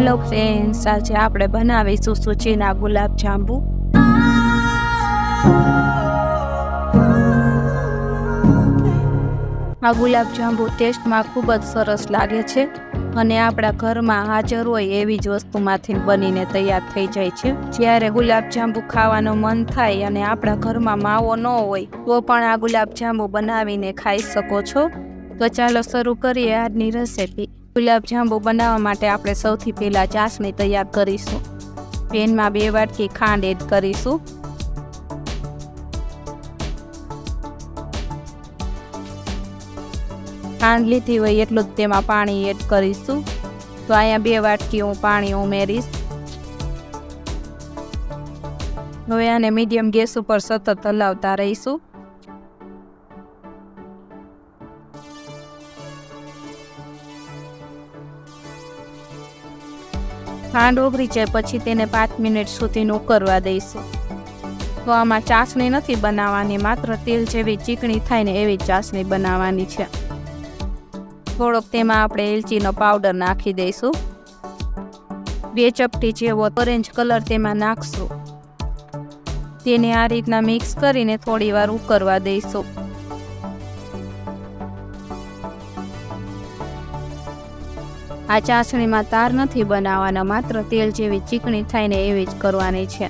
હાલો friends આજે આપણે બનાવીશું સૂચીના ગુલાબ જાંબુ. આ ગુલાબ જાંબુ ટેસ્ટમાં ખૂબ જ સરસ લાગે છે અને આપણા ઘરમાં હાજર હોય એવી જ વસ્તુમાંથી બનીને તૈયાર થઈ જાય છે. જ્યારે ગુલાબ જાંબુ ખાવાનું મન થાય અને આપણા ઘરમાં માવો ન હોય, તો પણ આ ગુલાબ જાંબુ બનાવીને ખાઈ શકો છો. તો ચાલો શરૂ કરીએ આજની રેસીપી ગુલાબ જાંબુ બનાવવા માટે આપણે સૌથી પહેલાં ચાસણી તૈયાર કરીશું. પેનમાં બે વાટકી ખાંડ એડ કરીશું. ખાંડ લીધી હોય એટલું જ તેમાં પાણી એડ કરીશું. તો અહીંયા બે વાટકી હું પાણી ઉમેરીશ. હવે આને મીડિયમ ગેસ ઉપર સતત હલાવતા રહીશું. ખાંડ ઓગળી જાય પછી તેને પાંચ મિનિટ સુધી ઉકળવા દઈશું. તો આમાં ચાસણી નથી બનાવવાની, માત્ર તેલ જેવી ચીકણી થાય ને એવી ચાસણી બનાવવાની છે. થોડોક તેમાં આપણે એલચીનો પાવડર નાખી દઈશું. બે ચપટી જેવો ઓરેન્જ કલર તેમાં નાખશું. તેને આ રીતના મિક્સ કરીને થોડીવાર ઉકરવા દઈશું. આ ચાસણીમાં તાર નથી બનાવવાના, માત્ર તેલ જેવી ચીકણી થાય ને એવી જ કરવાની છે.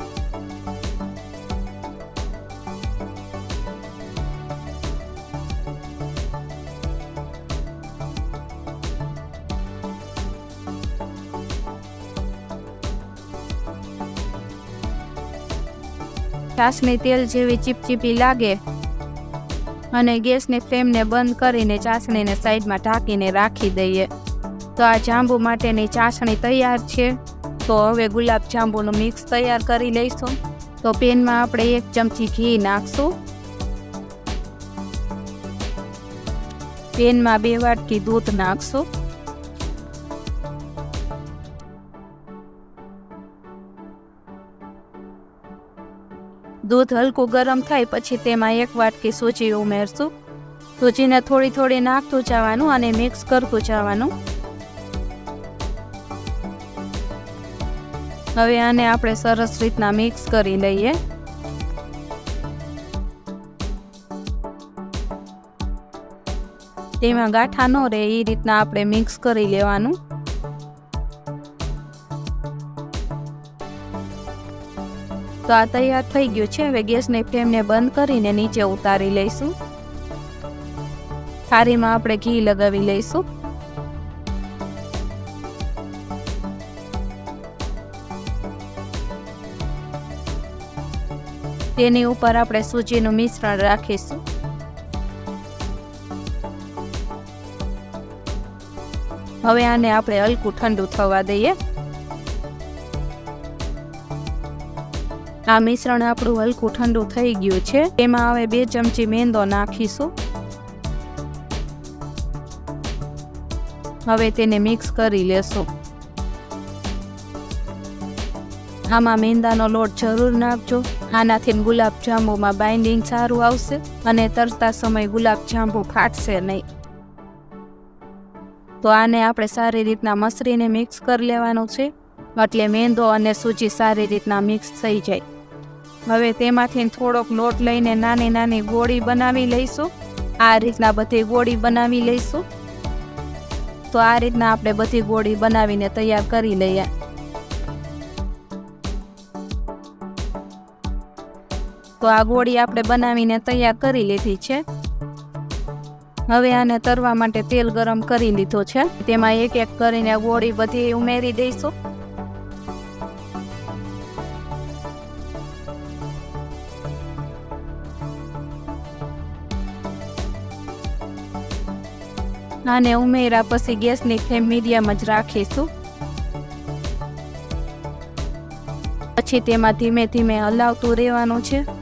ચાસણી તેલ જેવી ચીપચીપી લાગે અને ગેસની ફ્લેમને બંધ કરીને ચાસણીને સાઈડમાં ઢાંકીને રાખી દઈએ. તો આ જાંબુ માટેની ચાસણી તૈયાર છે. તો હવે ગુલાબ જાંબુનું મિક્સ તૈયાર કરી લઈશું. તો પેનમાં આપણે એક ચમચી ઘી નાખશું. પેનમાં બે વાટકી દૂધ નાખશું. દૂધ હલકું ગરમ થાય પછી તેમાં એક વાટકી સૂજી ઉમેરશું. સૂજીને થોડી થોડી નાખતું જવાનું અને મિક્સ કરતું જવાનું. હવે આને આપણે સરસ રીતના મિક્સ કરી લઈએ. તેમાં ગાંઠા ન રહે એ રીતના આપણે મિક્સ કરી લેવાનું. તો આ તૈયાર થઈ ગયું છે. હવે ગેસની ફ્લેમને બંધ કરીને નીચે ઉતારી લઈશું. થાળીમાં આપણે ઘી લગાવી લઈશું. તેની ઉપર આપણે સૂજીનું મિશ્રણ રાખીશું. હવે આને આપણે હલકું ઠંડુ થવા દઈએ. આ મિશ્રણ આપણું હલકું ઠંડુ થઈ ગયું છે. તેમાં હવે બે ચમચી મેંદો નાખીશું. હવે તેને મિક્સ કરી લેશું. આમાં મેંદાનો લોટ જરૂર નાખજો. આનાથી ગુલાબ જાંબુમાં બાઇન્ડિંગ સારું આવશે અને તરતા સમય ગુલાબ જાંબુ ફાટશે નહીં. તો આને આપણે સારી રીતના મસરીને મિક્સ કરી લેવાનું છે, એટલે મેંદો અને સૂજી સારી રીતના મિક્સ થઈ જાય. હવે તેમાંથી થોડોક લોટ લઈને નાની નાની ગોળી બનાવી લઈશું. આ રીતના બધી ગોળી બનાવી લઈશું. તો આ રીતના આપણે બધી ગોળી બનાવીને તૈયાર કરી લઈએ. તો આ ગોળી આપણે બનાવીને તૈયાર કરી લીધી છે. હવે આને તરવા માટે તેલ ગરમ કરી લીધો છે. તેમાં એક એક કરીને ગોળી બધી ઉમેરી દઈશું. આને ઉમેર્યા પછી ગેસની ફ્લેમ મીડિયમ જ રાખીશું. પછી તેમાં ધીમે ધીમે હલાવતું રહેવાનું છે.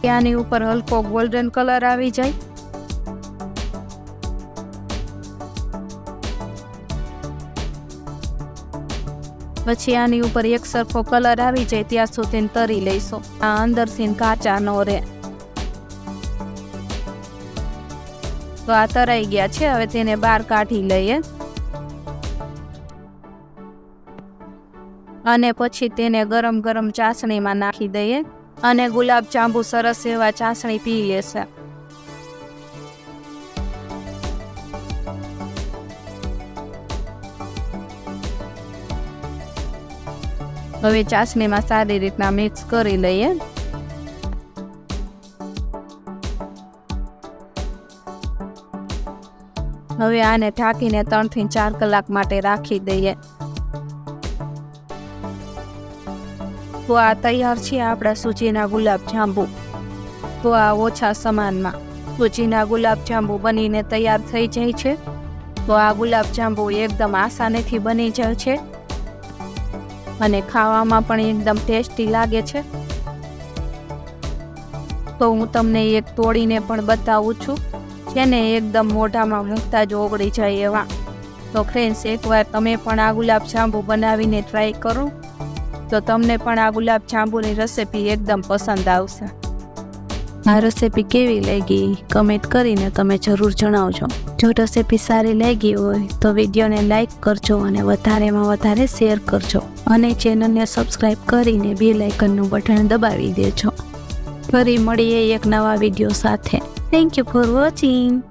ત્યાંની ઉપર હલકો ગોલ્ડન કલર આવી જાય. પછી આની ઉપર એક સરખો કલર આવી જાય, ત્યાં સુધી તરી લઈશું. આ અંદરથી કાચા નો રહે. તો આ તરાઈ ગયા છે, હવે તેને બહાર કાઢી લઈએ. અને પછી તેને ગરમ ગરમ ચાસણીમાં નાખી દઈએ. અને ગુલાબ જાંબુ સરસ એવા ચાસણી પી લેશે હવે ચાસણીમાં સારી રીતના મિક્સ કરી લઈએ. હવે આને ઢાંકીને ત્રણથી ચાર કલાક માટે રાખી દઈએ. તો આ તૈયાર છે આપણા સૂજીના ગુલાબ જાંબુ. તો આ ઓછા સમાનમાં સૂજીના ગુલાબ જાંબુ બનીને તૈયાર થઈ જાય છે. તો આ ગુલાબ જાંબુ એકદમ આસાનીથી બની જાય છે. અને ખાવામાં પણ એકદમ ટેસ્ટી લાગે છે. તો હું તમને એક તોડીને પણ બતાવું છું. જેને એકદમ મોઢામાં મૂકતા જ ઓગળી જાય એવા. તો ફ્રેન્ડ્સ એકવાર તમે પણ આ ગુલાબ જાંબુ બનાવીને ટ્રાય કરો. તો તમને પણ આ ગુલાબ જાંબુની રેસિપી એકદમ પસંદ આવશે. આ રેસીપી કેવી લાગી? કમેન્ટ કરીને તમે જરૂર જણાવજો. જો રેસીપી સારી લાગી હોય તો વિડીયોને લાઇક કરજો અને વધારેમાં વધારે શેર કરજો. અને ચેનલને સબસ્ક્રાઈબ કરીને બે લાઇકનનું બટન દબાવી દેજો. ફરી મળીએ એક નવા વીડિયો સાથે. Thank you for watching